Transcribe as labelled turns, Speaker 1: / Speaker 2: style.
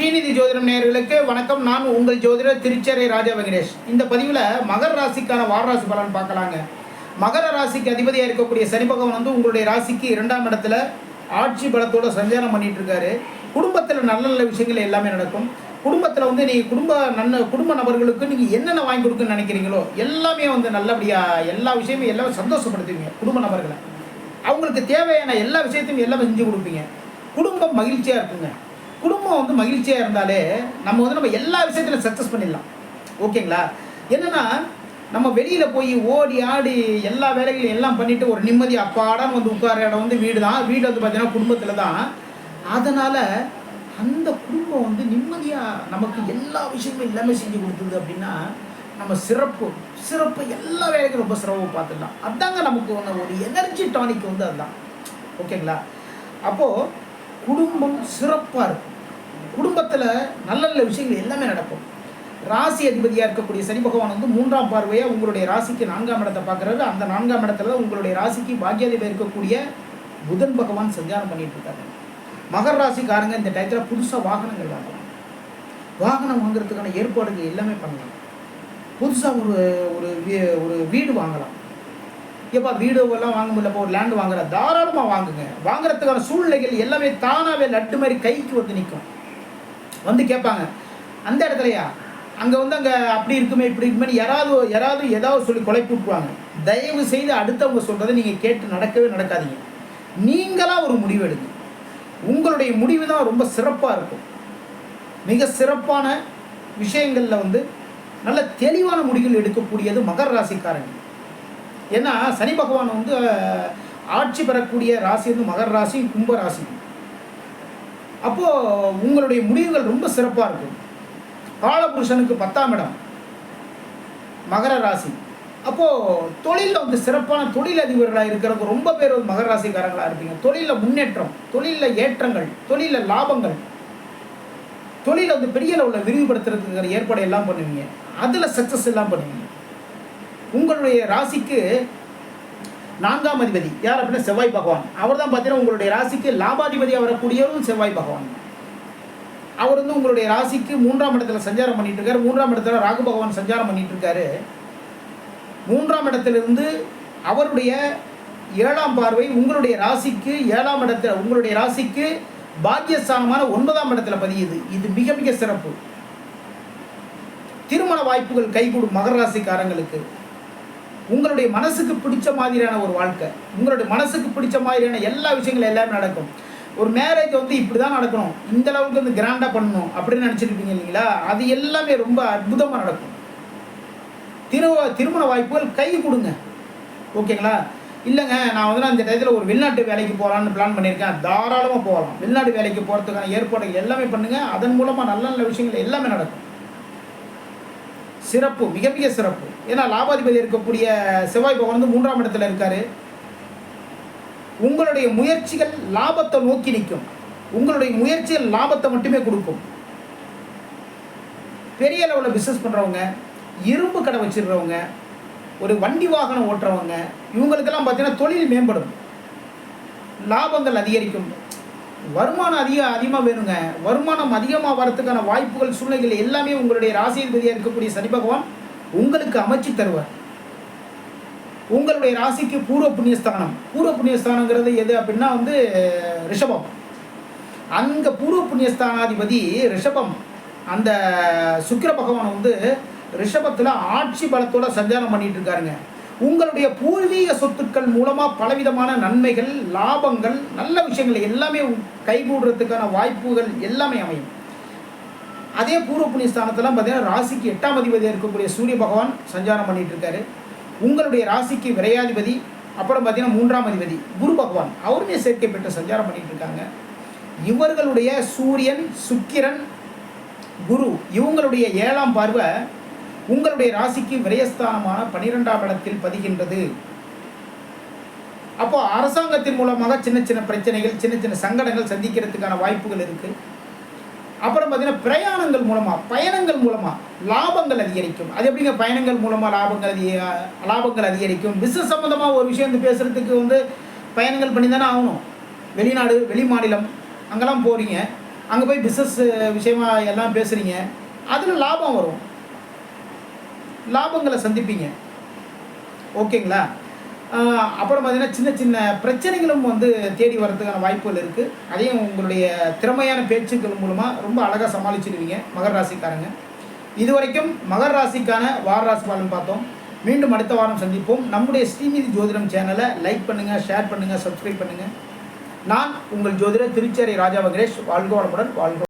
Speaker 1: ஸ்ரீநிதி ஜோதிடம் நேயர்களுக்கு வணக்கம். நான் உங்கள் ஜோதிடர் திருச்சரை ராஜா வெங்கடேஷ். இந்த பதிவில் மகர ராசிக்கான வாரராசி பலன் பார்க்கலாங்க. மகர ராசிக்கு அதிபதியாக இருக்கக்கூடிய சனி பகவான் வந்து உங்களுடைய ராசிக்கு இரண்டாம் இடத்துல ஆட்சி பலத்தோட சஞ்சாரம் பண்ணிட்டு இருக்காரு குடும்பத்தில் நல்ல நல்ல விஷயங்கள் எல்லாமே நடக்கும். குடும்பத்தில் வந்து நீங்கள் குடும்ப நன்ன குடும்ப நபர்களுக்கு நீங்கள் என்னென்ன வாங்கி கொடுக்குன்னு நினைக்கிறீங்களோ எல்லாமே வந்து நல்லபடியாக எல்லா விஷயமும் எல்லாமே சந்தோஷப்படுத்துவீங்க குடும்ப நபர்களை. அவங்களுக்கு தேவையான எல்லா விஷயத்தையும் எல்லாமே செஞ்சு கொடுப்பீங்க. குடும்பம் மகிழ்ச்சியாக இருக்குங்க. குடும்பம் வந்து மகிழ்ச்சியாக இருந்தாலே நம்ம வந்து நம்ம எல்லா விஷயத்திலும் சக்ஸஸ் பண்ணிடலாம். ஓகேங்களா? என்னென்னா நம்ம வெளியில் போய் ஓடி ஆடி எல்லா வேலைகளையும் எல்லாம் பண்ணிவிட்டு ஒரு நிம்மதி அப்பாடான்னு வந்து உட்கார இடம் வந்து வீடு தான். வீடு வந்து பார்த்தீங்கன்னா குடும்பத்தில் தான். அதனால் அந்த குடும்பம் வந்து நிம்மதியாக நமக்கு எல்லா விஷயமும் எல்லாமே செஞ்சு கொடுத்தது அப்படின்னா நம்ம சிறப்பு சிறப்பு எல்லா வேலைக்கும் ரொம்ப சிரமம் பார்த்துடலாம். அதாங்க நமக்கு ஒன்று ஒரு எனர்ஜி டானிக் வந்து அதுதான். ஓகேங்களா? அப்போது குடும்பம் சிறப்பாக இருக்கும். குடும்பத்தில் நல்ல நல்ல விஷயங்கள் எல்லாமே நடக்கும். ராசி அதிபதியாக இருக்கக்கூடிய சனி பகவான் வந்து மூன்றாம் பார்வையாக உங்களுடைய ராசிக்கு நான்காம் இடத்தை பார்க்குறாரு. அந்த நான்காம் இடத்துல தான் உங்களுடைய ராசிக்கு பாக்கியாதிபதி இருக்கக்கூடிய புதன் பகவான் சஞ்சாரம் பண்ணிட்டு இருக்காரு. மகர ராசிக்காரங்க இந்த டயத்தில் புதுசாக வாகனங்கள் வாங்கலாம் வாகனம் வாங்குறதுக்கான ஏற்பாடுகள் எல்லாமே பண்ணலாம். புதுசாக ஒரு ஒரு வீ- ஒரு வீடு வாங்கலாம். எப்பா வீடுவெல்லாம் வாங்க முடியலப்பா ஒரு லேண்டு வாங்குற தாராளமாக வாங்குங்க. வாங்குறதுக்கான சூழ்நிலைகள் எல்லாமே தானாகவே லட்டு மாதிரி கைக்கு வந்து நிற்கும் வந்து கேட்பாங்க அந்த இடத்துலையா? அங்கே வந்து அங்கே அப்படி இருக்குமே இப்படி இருக்குமே யாராவது யாராவது ஏதாவது சொல்லி கொலை விட்டுருவாங்க. தயவு செய்து அடுத்தவங்க சொல்கிறத நீங்கள் கேட்டு நடக்கவே நடக்காதீங்க. நீங்களாக ஒரு முடிவு எடுங்க. உங்களுடைய முடிவு தான் ரொம்ப சிறப்பாக இருக்கும். மிக சிறப்பான விஷயங்களில் வந்து நல்ல தெளிவான முடிவுகள் எடுக்கக்கூடியது மகர ராசிக்காரங்க. ஏன்னா சனி பகவான் வந்து ஆட்சி பெறக்கூடிய ராசி வந்து மகர் ராசி கும்ப ராசி. அப்போது உங்களுடைய முடிவுகள் ரொம்ப சிறப்பாக இருக்கும். காலபுருஷனுக்கு பத்தாம் இடம். மகர ராசி. அப்போது தொழிலில் வந்து சிறப்பான தொழில் அதிபர்களாக இருக்கிறவங்க ரொம்ப பேர் வந்து மகர ராசிக்காரங்களாக இருப்பீங்க. தொழிலில் முன்னேற்றம் தொழிலில் ஏற்றங்கள் தொழிலில் லாபங்கள். தொழிலை வந்து பெரிய அளவில் விரிவுபடுத்துறதுங்கிற ஏற்பாடு எல்லாம் பண்ணுவீங்க. அதில் சக்ஸஸ் எல்லாம் பண்ணுவீங்க. உங்களுடைய ராசிக்கு நான்காம் அதிபதி. யார் அப்படின்னா செவ்வாய் பகவான். அவர் தான் பார்த்தீங்கன்னா உங்களுடைய ராசிக்கு லாபாதிபதியாக வரக்கூடியவரும் செவ்வாய் பகவான். அவர் வந்து உங்களுடைய ராசிக்கு மூன்றாம் இடத்துல சஞ்சாரம் பண்ணிட்டு இருக்காரு மூன்றாம் இடத்துல ராகு பகவான் சஞ்சாரம் பண்ணிட்டு இருக்காரு மூன்றாம் இடத்திலிருந்து அவருடைய ஏழாம் பார்வை உங்களுடைய ராசிக்கு ஏழாம் இடத்துல உங்களுடைய ராசிக்கு பாக்கியஸ்தானமான ஒன்பதாம் இடத்துல பதியுது. இது மிக மிக சிறப்பு. திருமண வாய்ப்புகள் கைகூடும் மகர ராசிக்காரங்களுக்கு. உங்களுடைய மனசுக்கு பிடிச்ச மாதிரியான ஒரு வாழ்க்கை. உங்களுடைய மனசுக்கு பிடிச்ச மாதிரியான எல்லா விஷயங்களும் எல்லாமே நடக்கும். ஒரு மேரேஜ் வந்து இப்படி தான் நடக்கணும். இந்த அளவுக்கு வந்து கிராண்டாக பண்ணணும் அப்படின்னு நினச்சிருப்பீங்க இல்லைங்களா? அது எல்லாமே ரொம்ப அற்புதமாக நடக்கும். திரு திருமண வாய்ப்புகள் கை கொடுங்க. ஓகேங்களா இல்லைங்க நான் வந்து அந்த டயத்தில் ஒரு வெளிநாட்டு வேலைக்கு போகலான்னு பிளான் பண்ணியிருக்கேன். தாராளமாக போகலாம். வெளிநாட்டு வேலைக்கு போகிறதுக்கான ஏற்பாடுகள் எல்லாமே பண்ணுங்கள் அதன் மூலமாக நல்ல நல்ல விஷயங்கள் எல்லாமே நடக்கும். சிறப்பு மிக மிக சிறப்பு. ஏன்னா லாபாதிபதி இருக்கக்கூடிய செவ்வாய் பகவான் வந்து மூன்றாம் இடத்துல இருக்காரு. உங்களுடைய முயற்சிகள் லாபத்தை நோக்கி நிற்கும். உங்களுடைய முயற்சிகள் லாபத்தை மட்டுமே கொடுக்கும். பெரிய அளவில் பிஸ்னஸ் பண்ணுறவங்க இரும்பு கடை வச்சிடுறவங்க ஒரு வண்டி வாகனம் ஓட்டுறவங்க இவங்களுக்கெல்லாம் பார்த்தீங்கன்னா தொழில் மேம்படும். லாபங்கள் அதிகரிக்கும். வருமானம் அதிக அதிகமாக வேணுங்க. வருமானம் அதிகமாக வரத்துக்கான வாய்ப்புகள் சூழ்நிலைகள் எல்லாமே உங்களுடைய ராசிபதியாக இருக்கக்கூடிய சனி பகவான் உங்களுக்கு அமைச்சு தருவார். உங்களுடைய ராசிக்கு பூர்வ புண்ணியஸ்தானம். பூர்வ புண்ணியஸ்தானங்கிறது எது அப்படின்னா வந்து ரிஷபம். அங்கே பூர்வ புண்ணியஸ்தானாதிபதி ரிஷபம். அந்த சுக்கிர பகவான் வந்து ரிஷபத்தில் ஆட்சி பலத்தோட சஞ்சாரம் பண்ணிட்டு இருக்காருங்க. உங்களுடைய பூர்வீக சொத்துக்கள் மூலமாக பலவிதமான நன்மைகள் லாபங்கள் நல்ல விஷயங்கள் எல்லாமே கைகூடுறதுக்கான வாய்ப்புகள் எல்லாமே அமையும். அதே பூர்வ புண்ணியஸ்தானத்தெல்லாம் பார்த்தீங்கன்னா ராசிக்கு எட்டாம் அதிபதியாக இருக்கக்கூடிய சூரிய பகவான் சஞ்சாரம் பண்ணிட்டு இருக்காரு உங்களுடைய ராசிக்கு விரையாதிபதி அப்புறம் பார்த்தீங்கன்னா மூன்றாம் அதிபதி குரு பகவான் அவருமே சேர்க்கை பெற்று சஞ்சாரம் பண்ணிட்டு இருக்காங்க இவர்களுடைய சூரியன் சுக்கிரன் குரு இவங்களுடைய ஏழாம் பார்வை உங்களுடைய ராசிக்கு விரயஸ்தானமான பனிரெண்டாம் இடத்தில் பதிகின்றது. அப்போ அரசாங்கத்தின் மூலமாக சின்ன சின்ன பிரச்சனைகள் சின்ன சின்ன சங்கடங்கள் சந்திக்கிறதுக்கான வாய்ப்புகள் இருக்கு. அப்புறம் பார்த்தீங்கன்னா பிரயாணங்கள் மூலமாக பயணங்கள் மூலமாக லாபங்கள் அதிகரிக்கும். அது எப்படிங்க? பயணங்கள் மூலமாக லாபங்கள் அதிக லாபங்கள் அதிகரிக்கும். பிஸ்னஸ் சம்மந்தமாக ஒரு விஷயம் வந்து பேசுகிறதுக்கு வந்து பயணங்கள் பண்ணி தானே ஆகணும். வெளிநாடு வெளி மாநிலம் அங்கெல்லாம் போகிறீங்க அங்கே போய் பிஸ்னஸ் விஷயமா எல்லாம் பேசுகிறீங்க அதில் லாபம் வரும். லாபங்களை சந்திப்பீங்க. ஓகேங்களா? அப்புறம் பார்த்தீங்கன்னா சின்ன சின்ன பிரச்சனைகளும் வந்து தேடி வர்றதுக்கான வாய்ப்புகள் இருக்குது அதையும் உங்களுடைய திறமையான பேச்சுக்கள் மூலமாக ரொம்ப அழகாக சமாளிச்சிடுவீங்க மகர ராசிக்காரங்க. இதுவரைக்கும் மகர ராசிக்கான வார ராசி பலன் பார்த்தோம். மீண்டும் அடுத்த வாரம் சந்திப்போம். நம்முடைய ஸ்ரீநிதி ஜோதிடம் சேனலை லைக் பண்ணுங்கள் ஷேர் பண்ணுங்கள் சப்ஸ்கிரைப் பண்ணுங்கள் நான் உங்கள் ஜோதிடர் திருச்சேரி ராஜா வெங்கடேஷ் வாழ்க வளமுடன் வாழ்க